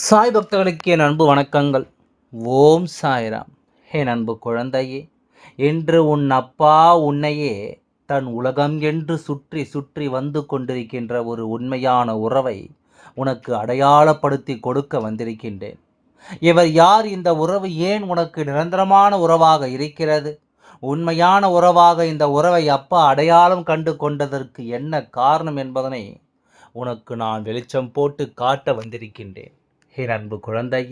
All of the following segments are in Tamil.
சாய் பக்தர்களுக்கு என் அன்பு வணக்கங்கள். ஓம் சாய்ராம். என் அன்பு குழந்தையே என்று உன் அப்பா உன்னையே தன் உலகம் என்று சுற்றி சுற்றி வந்து கொண்டிருக்கின்ற ஒரு உண்மையான உறவை உனக்கு அடையாளப்படுத்தி கொடுக்க வந்திருக்கின்றேன். இவர் யார்? இந்த உறவு ஏன் உனக்கு நிரந்தரமான உறவாக இருக்கிறது? உண்மையான உறவாக இந்த உறவை அப்பா அடையாளம் கண்டு கொண்டதற்கு என்ன காரணம் என்பதனை உனக்கு நான் வெளிச்சம் போட்டு காட்ட வந்திருக்கின்றேன். என் அன்பு குழந்தை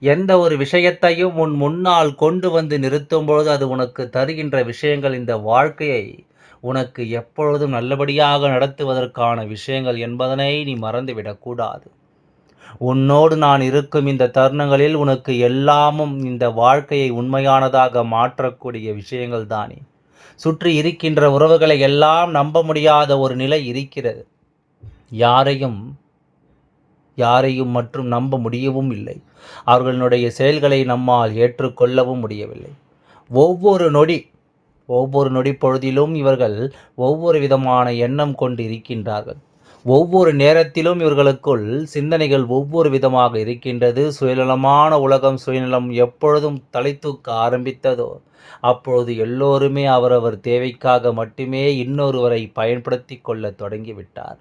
எந்த ஒரு விஷயத்தையும் உன் முன்னால் கொண்டு வந்து நிறுத்தும் பொழுது அது உனக்கு தருகின்ற விஷயங்கள் இந்த வாழ்க்கையை உனக்கு எப்பொழுதும் நல்லபடியாக நடத்துவதற்கான விஷயங்கள் என்பதனை நீ மறந்துவிடக்கூடாது உன்னோடு நான் இருக்கும் இந்த தருணங்களில் உனக்கு எல்லாமும் இந்த வாழ்க்கையை உண்மையானதாக மாற்றக்கூடிய விஷயங்கள் தானே. சுற்றி இருக்கின்ற உறவுகளை எல்லாம் நம்ப முடியாத ஒரு நிலை இருக்கிறது. யாரையும் யாரையும் மற்றும் நம்ப முடியவும் இல்லை. அவர்களுடைய செயல்களை நம்மால் ஏற்றுக்கொள்ளவும் முடியவில்லை. ஒவ்வொரு நொடி ஒவ்வொரு நொடி பொழுதிலும் இவர்கள் ஒவ்வொரு விதமான எண்ணம் கொண்டு இருக்கின்றார்கள். ஒவ்வொரு நேரத்திலும் இவர்களுக்குள் சிந்தனைகள் ஒவ்வொரு விதமாக இருக்கின்றது. சுயநலமான உலகம் சுயநலம் எப்பொழுதும் தலை தூக்க ஆரம்பித்ததோ அப்பொழுது எல்லோருமே அவரவர் தேவைக்காக மட்டுமே இன்னொருவரை பயன்படுத்தி கொள்ள தொடங்கிவிட்டார்.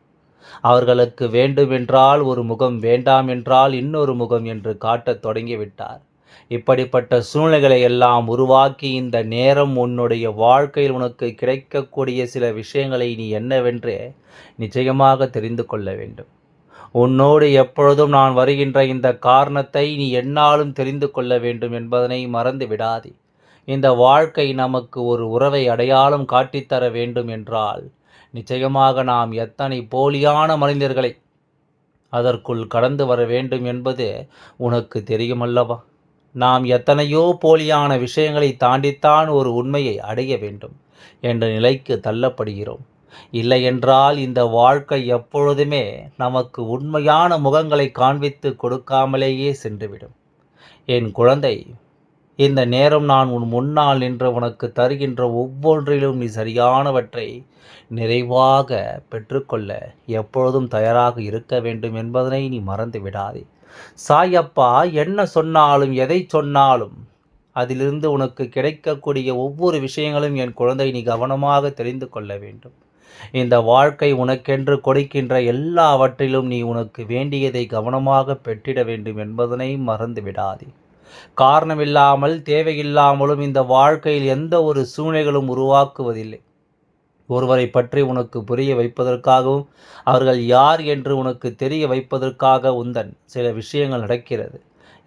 அவர்களுக்கு வேண்டுமென்றால் ஒரு முகம் வேண்டாம் என்றால் இன்னொரு முகம் என்று காட்டத் தொடங்கிவிட்டார். இப்படிப்பட்ட சூழ்நிலைகளை எல்லாம் உருவாக்கி இந்த நேரம் உன்னுடைய வாழ்க்கையில் உனக்கு கிடைக்கக்கூடிய சில விஷயங்களை நீ என்னவென்று நிச்சயமாக தெரிந்து கொள்ள வேண்டும். உன்னோடு எப்பொழுதும் நான் வருகின்ற இந்த காரணத்தை நீ என்னாலும் தெரிந்து கொள்ள வேண்டும் என்பதனை மறந்து விடாதே. இந்த வாழ்க்கை நமக்கு ஒரு உறவை அடையாளம் காட்டித்தர வேண்டும் என்றால் நிச்சயமாக நாம் எத்தனை போலியான மனிதர்களை அதற்குள் கடந்து வர வேண்டும் என்பது உனக்கு தெரியுமல்லவா? நாம் எத்தனையோ போலியான விஷயங்களை தாண்டித்தான் ஒரு உண்மையை அடைய வேண்டும் என்ற நிலைக்கு தள்ளப்படுகிறோம். இல்லையென்றால் இந்த வாழ்க்கை எப்பொழுதுமே நமக்கு உண்மையான முகங்களை காண்பித்து கொடுக்காமலேயே சென்றுவிடும். என் குழந்தை இந்த நேரம் நான் உன் முன்னால் நின்று உனக்கு தருகின்ற ஒவ்வொன்றிலும் நீ சரியானவற்றை நிறைவாக பெற்றுக்கொள்ள எப்பொழுதும் தயாராக இருக்க வேண்டும் என்பதனை நீ மறந்து விடாதே. சாயப்பா என்ன சொன்னாலும் எதை சொன்னாலும் அதிலிருந்து உனக்கு கிடைக்கக்கூடிய ஒவ்வொரு விஷயங்களும் என் குழந்தை நீ கவனமாக தெரிந்து கொள்ள வேண்டும். இந்த வாழ்க்கை உனக்கென்று கொடுக்கின்ற எல்லாவற்றிலும் நீ உனக்கு வேண்டியதை கவனமாக பெற்றிட வேண்டும் என்பதனை மறந்து விடாதே. காரணமில்லாமல் தேவையில்லாமலும் இந்த வாழ்க்கையில் எந்த ஒரு சூழ்நிலைகளும் உருவாக்குவதில்லை. ஒருவரை பற்றி உனக்கு புரிய வைப்பதற்காகவும் அவர்கள் யார் என்று உனக்கு தெரிய வைப்பதற்காக உந்தன் சில விஷயங்கள் நடக்கிறது.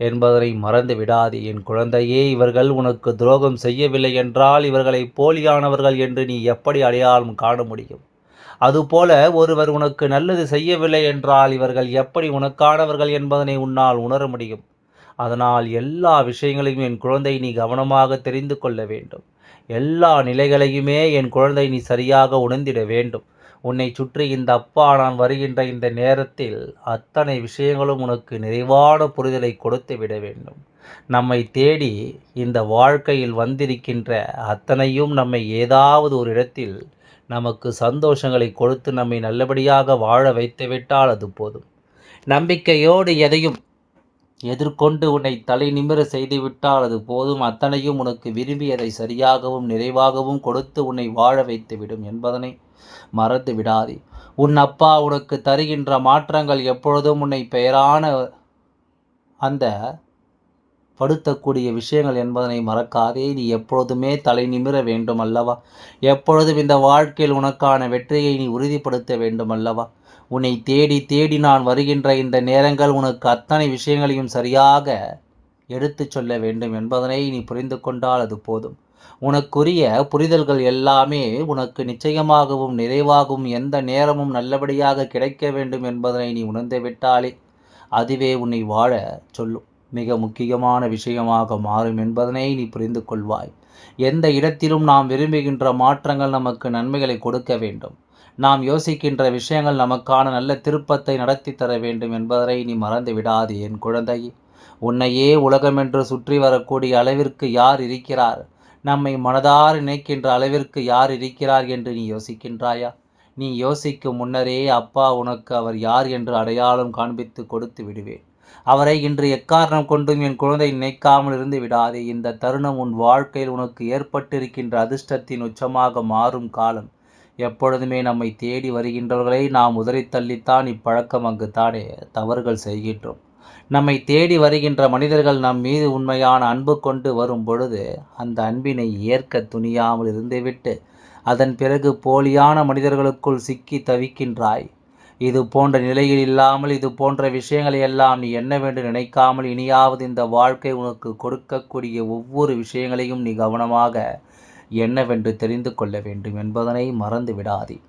என்பதனை மறந்து விடாது. என் குழந்தையே இவர்கள் உனக்கு துரோகம் செய்யவில்லை என்றால் இவர்களை போலியானவர்கள் என்று நீ எப்படி அடையாளம் காண முடியும்? அதுபோல ஒருவர் உனக்கு நல்லது செய்யவில்லை என்றால் இவர்கள் எப்படி உனக்கானவர்கள் என்பதனை உன்னால் உணர முடியும்? அதனால் எல்லா விஷயங்களையும் என் குழந்தை நீ கவனமாக தெரிந்து கொள்ள வேண்டும். எல்லா நிலைகளையுமே என் குழந்தை நீ சரியாக உணர்ந்திட வேண்டும். உன்னை சுற்றி இந்த அப்பா நான் வருகின்ற இந்த நேரத்தில் அத்தனை விஷயங்களும் உனக்கு நிறைவான புரிதலை கொடுத்து விட வேண்டும். நம்மை தேடி இந்த வாழ்க்கையில் வந்திருக்கின்ற அத்தனையும் நம்மை ஏதாவது ஒரு இடத்தில் நமக்கு சந்தோஷங்களை கொடுத்து நம்மை நல்லபடியாக வாழ வைத்துவிட்டால் அது போதும். நம்பிக்கையோடு எதையும் எதிர்கொண்டு உன்னை தலை நிமிர செய்துவிட்டால் அது போதும். அத்தனையும் உனக்கு விரும்பியதை சரியாகவும் நிறைவாகவும் கொடுத்து உன்னை வாழ வைத்துவிடும் என்பதனை மறந்து விடாதே. உன் அப்பா உனக்கு தருகின்ற மாற்றங்கள் எப்பொழுதும் உன்னை பெயரான அந்த படுத்தக்கூடிய விஷயங்கள் என்பதனை மறக்காதே. நீ எப்பொழுதுமே தலை நிமிர வேண்டும் அல்லவா? எப்பொழுதும் இந்த வாழ்க்கையில் உனக்கான வெற்றியை நீ உறுதிப்படுத்த வேண்டும் அல்லவா? உன்னை தேடி தேடி நான் வருகின்ற இந்த நேரங்கள் உனக்கு அத்தனை விஷயங்களையும் சரியாக எடுத்துச் சொல்ல வேண்டும் என்பதனை நீ புரிந்து கொண்டால் அது போதும். உனக்குரிய புரிதல்கள் எல்லாமே உனக்கு நிச்சயமாகவும் நிறைவாகவும் எந்த நேரமும் நல்லபடியாக கிடைக்க வேண்டும் என்பதனை நீ உணர்ந்து விட்டாலே அதுவே உன்னை வாழ சொல்லும். மிக முக்கியமான விஷயமாக மாறும் என்பதனை நீ புரிந்து கொள்வாய். எந்த இடத்திலும் நாம் விரும்புகின்ற மாற்றங்கள் நமக்கு நன்மைகளை கொடுக்க வேண்டும். நாம் யோசிக்கின்ற விஷயங்கள் நமக்கான நல்ல திருப்பத்தை நடத்தி தர வேண்டும் என்பதை நீ மறந்து விடாது என் குழந்தை. உன்னையே உலகமென்று சுற்றி வரக்கூடிய அளவிற்கு யார் இருக்கிறார்? நம்மை மனதார் நினைக்கின்ற அளவிற்கு யார் இருக்கிறார் என்று நீ யோசிக்கின்றாயா? நீ யோசிக்கும் முன்னரே அப்பா உனக்கு அவர் யார் என்று அடையாளம் காண்பித்து கொடுத்து விடுவேன். அவரை இன்று எக்காரணம் கொண்டும் என் குழந்தை நினைக்காமல் இருந்து விடாதே. இந்த தருணம் உன் வாழ்க்கையில் உனக்கு ஏற்பட்டிருக்கின்ற அதிர்ஷ்டத்தின் உச்சமாக மாறும் காலம். எப்பொழுதுமே நம்மை தேடி வருகின்றவர்களை நாம் உதறி தள்ளித்தான் இப்பழக்கம் அங்கு தானே தவறுகள் செய்கின்றோம். நம்மை தேடி வருகின்ற மனிதர்கள் நம் மீது உண்மையான அன்பு கொண்டு வரும் பொழுது அந்த அன்பினை ஏற்க துணியாமல் இருந்துவிட்டு அதன் பிறகு போலியான மனிதர்களுக்குள் சிக்கி தவிக்கின்றாய். இது போன்ற நிலையில் இல்லாமல் இது போன்ற விஷயங்களை எல்லாம் நீ என்னவென்று நினைக்காமல் இனியாவது இந்த வாழ்க்கை உனக்கு கொடுக்கக்கூடிய ஒவ்வொரு விஷயங்களையும் நீ கவனமாக என்னவென்று தெரிந்து கொள்ள வேண்டும் என்பதனை மறந்து விடாதே.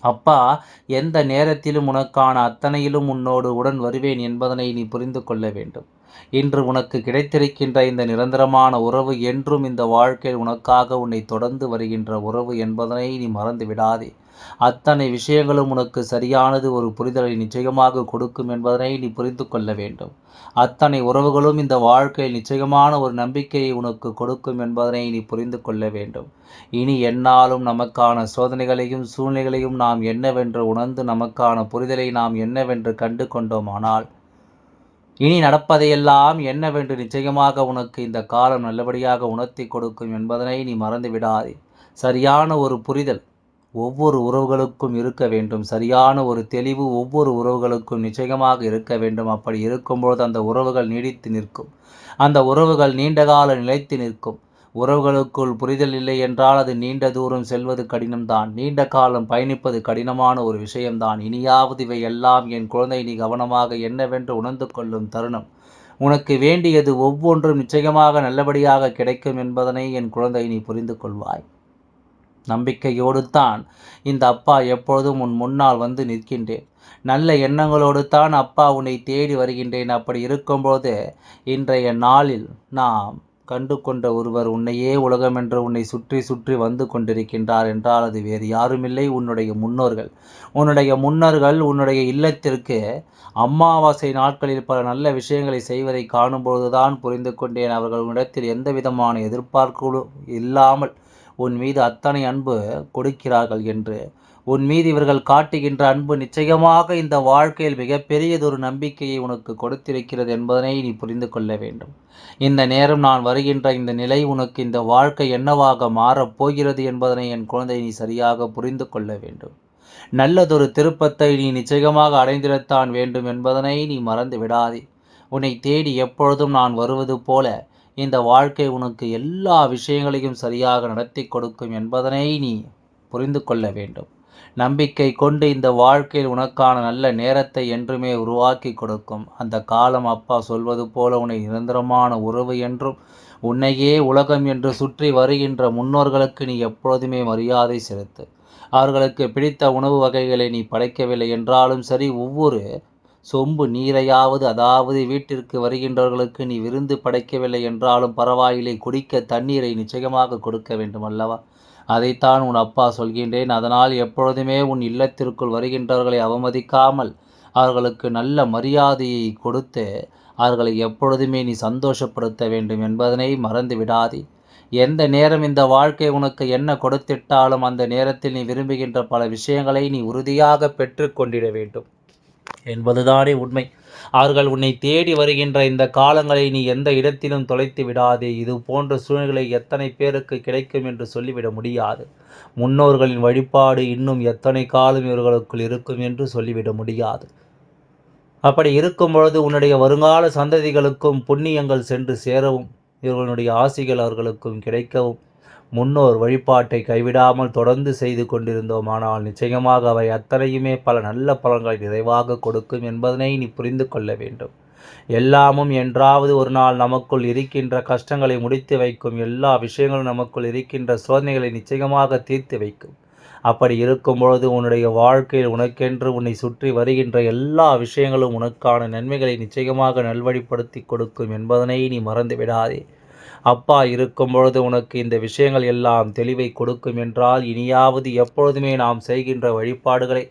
அப்பா எந்த நேரத்திலும் உனக்கான அத்தனையிலும் உன்னோடு உடன் வருவேன் என்பதனை நீ புரிந்து கொள்ள வேண்டும். இன்று உனக்கு கிடைத்திருக்கின்ற இந்த நிரந்தரமான உறவு என்றும் இந்த வாழ்க்கையில் உனக்காக உன்னை தொடர்ந்து வருகின்ற உறவு என்பதனை நீ மறந்து விடாதே. அத்தனை விஷயங்களும் உனக்கு சரியானது ஒரு புரிதலை நிச்சயமாக கொடுக்கும் என்பதனை நீ புரிந்து கொள்ள வேண்டும். அத்தனை உறவுகளும் இந்த வாழ்க்கையில் நிச்சயமான ஒரு நம்பிக்கையை உனக்கு கொடுக்கும் என்பதனை நீ புரிந்து கொள்ள வேண்டும். இனி என்னாலும் நமக்கான சோதனைகளையும் சூழ்நிலைகளையும் நாம் என்னவென்று உணர்ந்து நமக்கான புரிதலை நாம் என்னவென்று கண்டு கொண்டோமானால் இனி நடப்பதையெல்லாம் என்னவென்று நிச்சயமாக உனக்கு இந்த காலம் நல்லபடியாக உணர்த்தி கொடுக்கும் என்பதனை நீ மறந்து விடாதே சரியான ஒரு புரிதல் ஒவ்வொரு உறவுகளுக்கும் இருக்க வேண்டும். சரியான ஒரு தெளிவு ஒவ்வொரு உறவுகளுக்கும் நிச்சயமாக இருக்க வேண்டும். அப்படி இருக்கும்பொழுது அந்த உறவுகள் நீடித்து நிற்கும். அந்த உறவுகள் நீண்டகால நிலைத்து நிற்கும். உறவுகளுக்குள் புரிதல் இல்லை என்றால் அது நீண்ட தூரம் செல்வது கடினம்தான். நீண்ட காலம் பயணிப்பது கடினமான ஒரு விஷயம்தான். இனியாவது இவை எல்லாம் என் குழந்தை நீ கவனமாக என்னவென்று உணர்ந்து கொள்ளும் தருணம். உனக்கு வேண்டியது ஒவ்வொன்றும் நிச்சயமாக நல்லபடியாக கிடைக்கும் என்பதனை என் குழந்தை நீ புரிந்து கொள்வாய். நம்பிக்கையோடு தான் இந்த அப்பா எப்பொழுதும் உன் முன்னால் வந்து நிற்கின்றேன். நல்ல எண்ணங்களோடு தான் அப்பா உன்னை தேடி வருகின்றேன். அப்படி இருக்கும்போது இன்றைய நாளில் நாம் கண்டு கொண்ட ஒருவர் உன்னையே உலகமென்று உன்னை சுற்றி சுற்றி வந்து கொண்டிருக்கின்றார் என்றால் அது வேறு யாருமில்லை. உன்னுடைய முன்னோர்கள். உன்னுடைய முன்னோர்கள் உன்னுடைய இல்லத்திற்கு அமாவாசை நாட்களில் பல நல்ல விஷயங்களை செய்வதை காணும்பொழுதுதான் புரிந்து கொண்டேன் அவர்கள் உன்னிடத்தில் எந்த விதமான எதிர்பார்ப்புகளும் இல்லாமல் உன் மீது அத்தனை அன்பு கொடுக்கிறார்கள் என்று. உன் மீது இவர்கள் காட்டுகின்ற அன்பு நிச்சயமாக இந்த வாழ்க்கையில் மிகப்பெரியதொரு நம்பிக்கையை உனக்கு கொடுத்திருக்கிறது என்பதனை நீ புரிந்து கொள்ள வேண்டும். இந்த நேரம் நான் வருகின்ற இந்த நிலை உனக்கு இந்த வாழ்க்கை என்னவாக மாறப் போகிறது என்பதனை என் குழந்தை நீ சரியாக புரிந்து கொள்ள வேண்டும். நல்லதொரு திருப்பத்தை நீ நிச்சயமாக அடைந்திடத்தான் வேண்டும் என்பதனை நீ மறந்து விடாதே. உன்னை தேடி எப்பொழுதும் நான் வருவது போல இந்த வாழ்க்கை உனக்கு எல்லா விஷயங்களையும் சரியாக நடத்தி கொடுக்கும் என்பதனை நீ புரிந்து கொள்ள வேண்டும். நம்பிக்கை கொண்டு இந்த வாழ்க்கையில் உனக்கான நல்ல நேரத்தை என்றுமே உருவாக்கி கொடுக்கும். அந்த காலம் அப்பா சொல்வது போல உன்னை நிரந்தரமான உறவு என்றும் உன்னையே உலகம் என்று சுற்றி வருகின்ற முன்னோர்களுக்கு நீ எப்பொழுதுமே மரியாதை செலுத்து. அவர்களுக்கு பிடித்த உணவு வகைகளை நீ படைக்கவில்லை என்றாலும் சரி ஒவ்வொரு சொம்பு நீரையாவது அதாவது வீட்டிற்கு வருகின்றவர்களுக்கு நீ விருந்து படைக்கவில்லை என்றாலும் பரவாயில்லை குடிக்க தண்ணீரை நிச்சயமாக கொடுக்க வேண்டும் அல்லவா அதைத்தான் உன் அப்பா சொல்கின்றேன். அதனால் எப்பொழுதுமே உன் இல்லத்திற்குள் வருகின்றவர்களை அவமதிக்காமல் அவர்களுக்கு நல்ல மரியாதையை கொடுத்து அவர்களை எப்பொழுதுமே நீ சந்தோஷப்படுத்த வேண்டும் என்பதனை மறந்து விடாதே. எந்த நேரம் இந்த வாழ்க்கை உனக்கு என்ன கொடுத்திட்டாலும் அந்த நேரத்தில் நீ விரும்புகின்ற பல விஷயங்களை நீ உறுதியாக பெற்று கொண்டிட வேண்டும். என்பதுதானே உண்மை. அவர்கள் உன்னை தேடி வருகின்ற இந்த காலங்களை நீ எந்த இடத்திலும் தொலைத்து விடாதே. இது போன்ற சூழ்நிலை எத்தனை பேருக்கு கிடைக்கும் என்று சொல்லிவிட முடியாது. முன்னோர்களின் வழிபாடு இன்னும் எத்தனை காலம் இவர்களுக்குள் இருக்கும் என்று சொல்லிவிட முடியாது. அப்படி இருக்கும் பொழுது உன்னுடைய வருங்கால சந்ததிகளுக்கும் புண்ணியங்கள் சென்று சேரவும் இவர்களுடைய ஆசிகள் அவர்களுக்கும் கிடைக்கவும் முன்னோர் வழிபாட்டை கைவிடாமல் தொடர்ந்து செய்து கொண்டிருந்தோம் ஆனால் நிச்சயமாக அவை அத்தனையுமே பல நல்ல பலன்களை நிறைவாக கொடுக்கும் என்பதனை நீ புரிந்து கொள்ள வேண்டும். எல்லாமும் என்றாவது ஒரு நாள் நமக்குள் இருக்கின்ற கஷ்டங்களை முடித்து வைக்கும் எல்லா விஷயங்களும் நமக்குள் இருக்கின்ற சோதனைகளை நிச்சயமாக தீர்த்து வைக்கும். அப்படி இருக்கும் பொழுது உன்னுடைய வாழ்க்கையில் உனக்கென்று உன்னை சுற்றி வருகின்ற எல்லா விஷயங்களும் உனக்கான நன்மைகளை நிச்சயமாக நல்வழிப்படுத்தி கொடுக்கும் என்பதனை நீ மறந்து விடாதே அப்பா இருக்கும் பொழுது உனக்கு இந்த விஷயங்கள் எல்லாம் தெளிவை கொடுக்கும் என்றால் இனியாவது எப்பொழுதுமே நாம் செய்கின்ற வழிபாடுகளை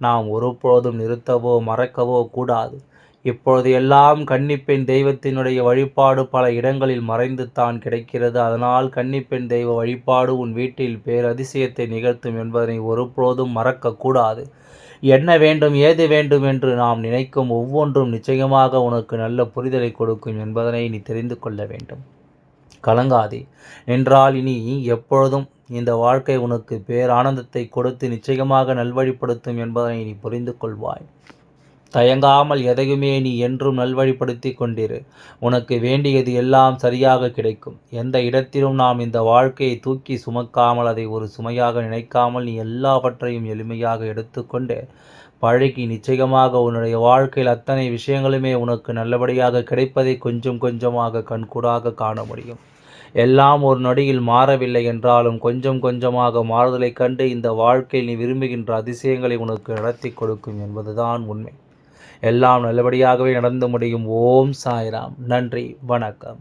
நாம் ஒருபொழுதும் நிறுத்தவோ மறக்கவோ கூடாது. இப்பொழுது எல்லாம் கன்னிப்பெண் தெய்வத்தினுடைய வழிபாடு பல இடங்களில் மறைந்து தான் கிடைக்கிறது. அதனால் கன்னிப்பெண் தெய்வ வழிபாடு உன் வீட்டில் பேரதிசயத்தை நிகழ்த்தும் என்பதனை ஒருபொழுதும் மறக்கக்கூடாது என்ன வேண்டும் ஏது வேண்டும் என்று நாம் நினைக்கும் ஒவ்வொன்றும் நிச்சயமாக உனக்கு நல்ல புரிதலை கொடுக்கும் என்பதனை நீ தெரிந்து கொள்ள வேண்டும். கலங்காதே. என்றால் இனி எப்பொழுதும் இந்த வாழ்க்கை உனக்கு பேரானந்தத்தை கொடுத்து நிச்சயமாக நல்வழிப்படுத்தும் என்பதனை நீ புரிந்து கொள்வாய். தயங்காமல் எதையுமே நீ என்றும் நல்வழிப்படுத்தி கொண்டிரு. உனக்கு வேண்டியது எல்லாம் சரியாக கிடைக்கும். எந்த இடத்திலும் நாம் இந்த வாழ்க்கையை தூக்கி சுமக்காமல் அதை ஒரு சுமையாக நினைக்காமல் நீ எல்லாவற்றையும் எளிமையாக எடுத்துக்கொண்டு பழகி நிச்சயமாக உன்னுடைய வாழ்க்கையில் அத்தனை விஷயங்களுமே உனக்கு நல்லபடியாக கிடைப்பதை கொஞ்சம் கொஞ்சமாக கண்கூடாக காண முடியும். எல்லாம் ஒரு நொடியில் மாறவில்லை என்றாலும் கொஞ்சம் கொஞ்சமாக மாறுதலை கண்டு இந்த வாழ்க்கையில் நீ விரும்புகின்ற அதிசயங்களை உனக்கு நடத்தி கொடுக்கும் என்பதுதான் உண்மை. எல்லாம் நல்லபடியாகவே நடந்து முடியும். ஓம் சாய்ராம். நன்றி. வணக்கம்.